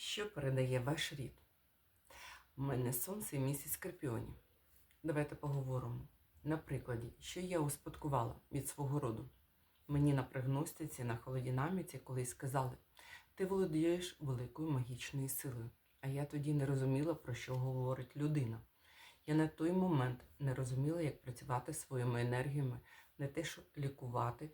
Що передає ваш рід? У мене сонце і місяць Скорпіоні. Давайте поговоримо. На прикладі, що я успадкувала від свого роду. Мені на пригностиці, на холодинаміці колись сказали, ти володієш великою магічною силою. А я тоді не розуміла, про що говорить людина. Я на той момент не розуміла, як працювати своїми енергіями, не те, що лікувати.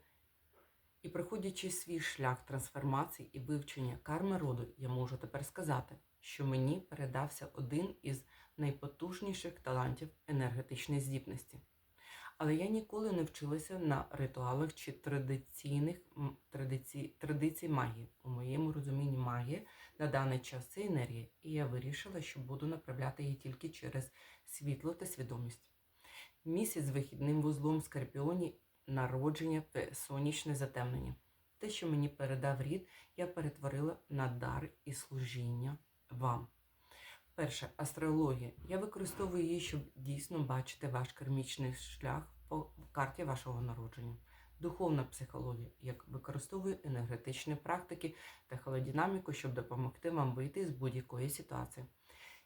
І проходячи свій шлях трансформації і вивчення карми роду, я можу тепер сказати, що мені передався один із найпотужніших талантів енергетичної здібності. Але я ніколи не вчилася на ритуалах чи традиційних традицій, традицій магії. У моєму розумінні магія на даний час це енергія, і я вирішила, що буду направляти її тільки через світло та свідомість. Місяць з вихідним вузлом в Скорпіоні народження та сонячне затемнення. Те, що мені передав рід, я перетворила на дар і служіння вам. Перше астрологія. Я використовую її, щоб дійсно бачити ваш кармічний шлях по карті вашого народження. Духовна психологія, як використовую енергетичні практики та холодинаміку, щоб допомогти вам вийти з будь-якої ситуації.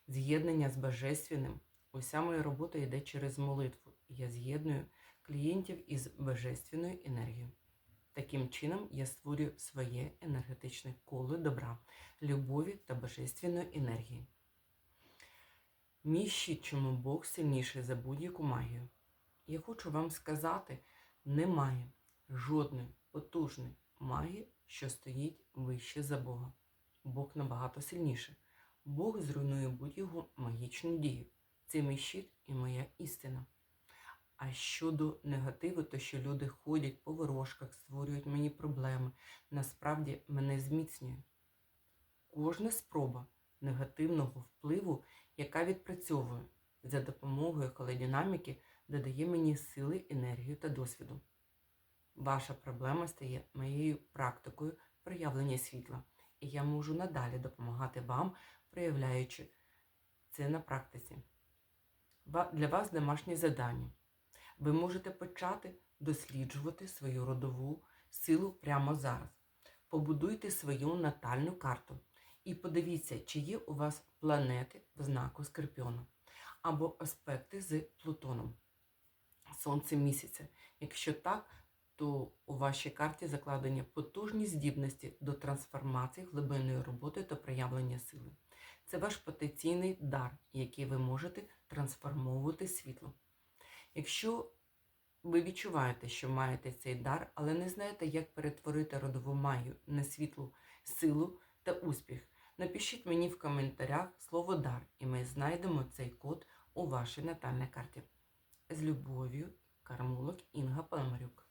З'єднання з божественним. Уся моя робота йде через молитву. Я з'єдную клієнтів із божественною енергією. Таким чином я створюю своє енергетичне коло добра, любові та божественної енергії. Мій щит, чому Бог сильніший за будь-яку магію. Я хочу вам сказати, немає жодної потужної магії, що стоїть вище за Бога. Бог набагато сильніший. Бог зруйнує будь-яку магічну дію. Це мій щит і моя істина. А щодо негативу, то що люди ходять по ворожках, створюють мені проблеми, насправді мене зміцнює. Кожна спроба негативного впливу, яка відпрацьовує за допомогою холодинаміки, додає мені сили, енергію та досвіду. Ваша проблема стає моєю практикою проявлення світла, і я можу надалі допомагати вам, проявляючи це на практиці. Для вас домашнє завдання. Ви можете почати досліджувати свою родову силу прямо зараз. Побудуйте свою натальну карту і подивіться, чи є у вас планети в знаку Скорпіона або аспекти з Плутоном, Сонце місяця. Якщо так, то у вашій карті закладені потужні здібності до трансформації, глибинної роботи та проявлення сили. Це ваш потенційний дар, який ви можете трансформовувати світло. Якщо ви відчуваєте, що маєте цей дар, але не знаєте, як перетворити родову магію на світлу силу та успіх, напишіть мені в коментарях слово дар, і ми знайдемо цей код у вашій натальній карті. З любов'ю, кармолог Інга Пономарюк.